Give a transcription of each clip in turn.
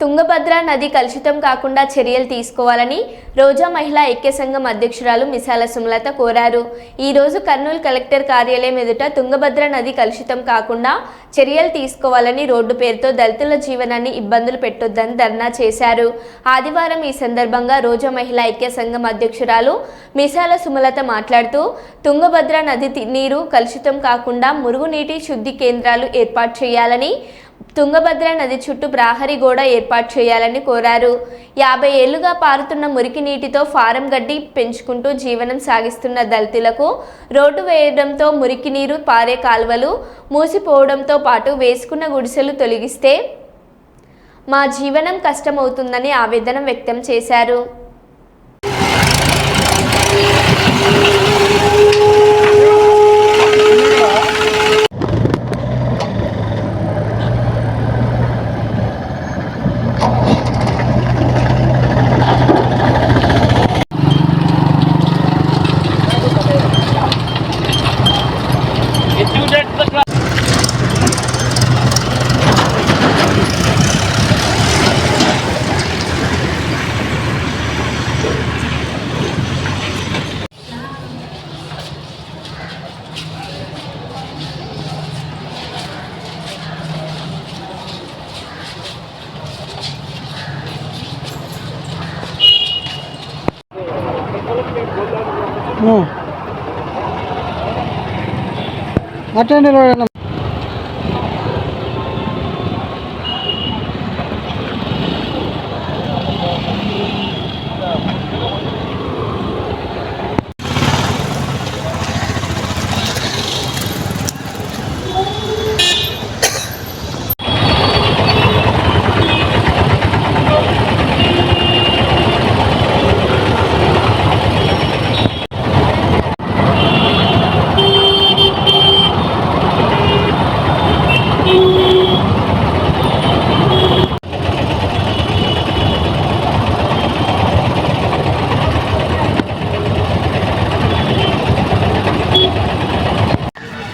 తుంగభద్ర నది కలుషితం కాకుండా చర్యలు తీసుకోవాలని రోజా మహిళా ఐక్య సంఘం అధ్యక్షురాలు మిసాల సుమలత కోరారు. ఈరోజు కర్నూలు కలెక్టర్ కార్యాలయం ఎదుట తుంగభద్ర నది కలుషితం కాకుండా చర్యలు తీసుకోవాలని రోడ్డు పేరుతో దళితుల జీవనాన్ని ఇబ్బందులు పెట్టొద్దని ధర్నా చేశారు. ఆదివారం ఈ సందర్భంగా రోజా మహిళా ఐక్య సంఘం అధ్యక్షురాలు మిసాల సుమలత మాట్లాడుతూ తుంగభద్ర నది నీరు కలుషితం కాకుండా మురుగునీటి శుద్ధి కేంద్రాలు ఏర్పాటు చేయాలని తుంగభద్ర నది చుట్టూ ప్రహరీ గోడ ఏర్పాటు చేయాలని కోరారు. యాభై ఏళ్ళుగా పారుతున్న మురికి నీటితో ఫారం గడ్డి పెంచుకుంటూ జీవనం సాగిస్తున్న దళితులకు రోడ్డు వేయడంతో మురికి నీరు పారే కాలువలు మూసిపోవడంతో పాటు వేసుకున్న గుడిసెలు తొలగిస్తే మా జీవనం కష్టమవుతుందని ఆవేదన వ్యక్తం చేశారు. అటెండ్ రోడ్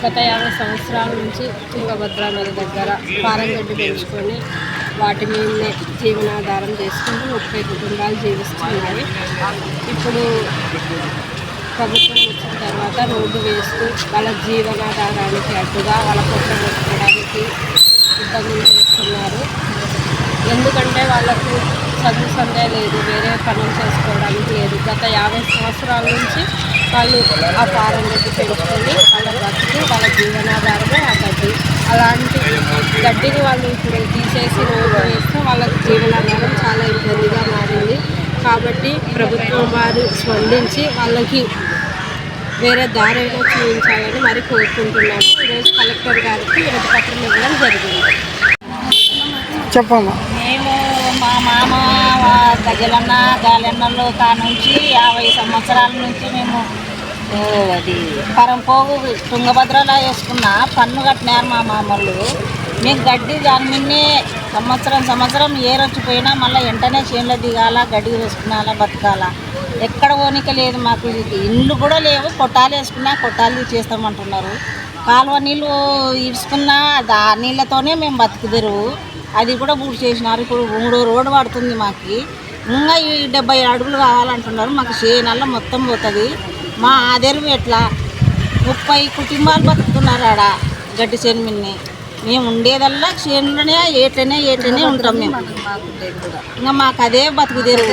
గత యాభై సంవత్సరాల నుంచి తుంగభద్రా నది దగ్గర పారంగడ్డి పెంచుకొని వాటి మీదనే జీవనాధారం చేసుకుంటూ ముప్పై కుటుంబాలు జీవిస్తున్నాయి. ఇప్పుడు ప్రభుత్వం వచ్చిన తర్వాత రోడ్డు వేస్తూ వాళ్ళ జీవనాధారానికి అడ్డుగా వాళ్ళ కొత్త పెట్టుకోవడానికి ఇబ్బందులు చేస్తున్నారు. ఎందుకంటే వాళ్ళకు చదువు సందే లేదు వేరే పనులు చేసుకోవడానికి లేదు. గత యాభై సంవత్సరాల నుంచి వాళ్ళు ఆ ఫారం గడ్డి పెంచుకొని వాళ్ళ బతుకు వాళ్ళ జీవనాధారమే ఆ గడ్డి. అలాంటి గడ్డిని వాళ్ళు ఇప్పుడు తీసేసి రోడ్డు వేస్తే వాళ్ళకి జీవనాధారం చాలా ఇబ్బందిగా మారింది. కాబట్టి ప్రభుత్వం వారు స్పందించి వాళ్ళకి వేరే దారైనా చూపించాలని మరి కోరుకుంటున్నాను ఈరోజు కలెక్టర్ గారికి వినతి పత్రం ఇవ్వడం జరిగింది. చెప్పమ్మా. మా మామ వా- గాలెన్నలు గాలన్నలు కానుంచి యాభై సంవత్సరాల నుంచి మేము అది పరంపోగు తుంగభద్రలా వేసుకున్న పన్ను కట్టినారు మా మామలు. మేము గడ్డి దాని మిన్నే సంవత్సరం సంవత్సరం ఏరొచ్చిపోయినా మళ్ళీ వెంటనే చేనులో దిగాల గడ్డి వేసుకున్నాలా బతకాలా. ఎక్కడ ఓనిక లేదు మాకు ఇండ్లు కూడా లేవు కొట్టాలు వేసుకున్నా కొట్టాలు చేస్తామంటున్నారు కాలువ నీళ్ళు ఇడుచుకున్నా ఆ నీళ్ళతోనే మేము బతుకుదరు అది కూడా పూర్తి చేసినారు. ఇప్పుడు మూడో రోడ్డు పడుతుంది మాకు. ఇంకా ఈ డెబ్బై అడుగులు కావాలంటున్నారు. మాకు చేనల్ల మొత్తం పోతుంది. మా ఆదెరువు ఎట్లా? ముప్పై కుటుంబాలు బతుకుతున్నారు ఆడ గడ్డి చేను మిన్ని మేము ఉండేదల్లా చేనులోనే ఏట్లనే ఏట్లనే ఉంటాం మేము. ఇంకా మాకు అదే బతుకుదేరు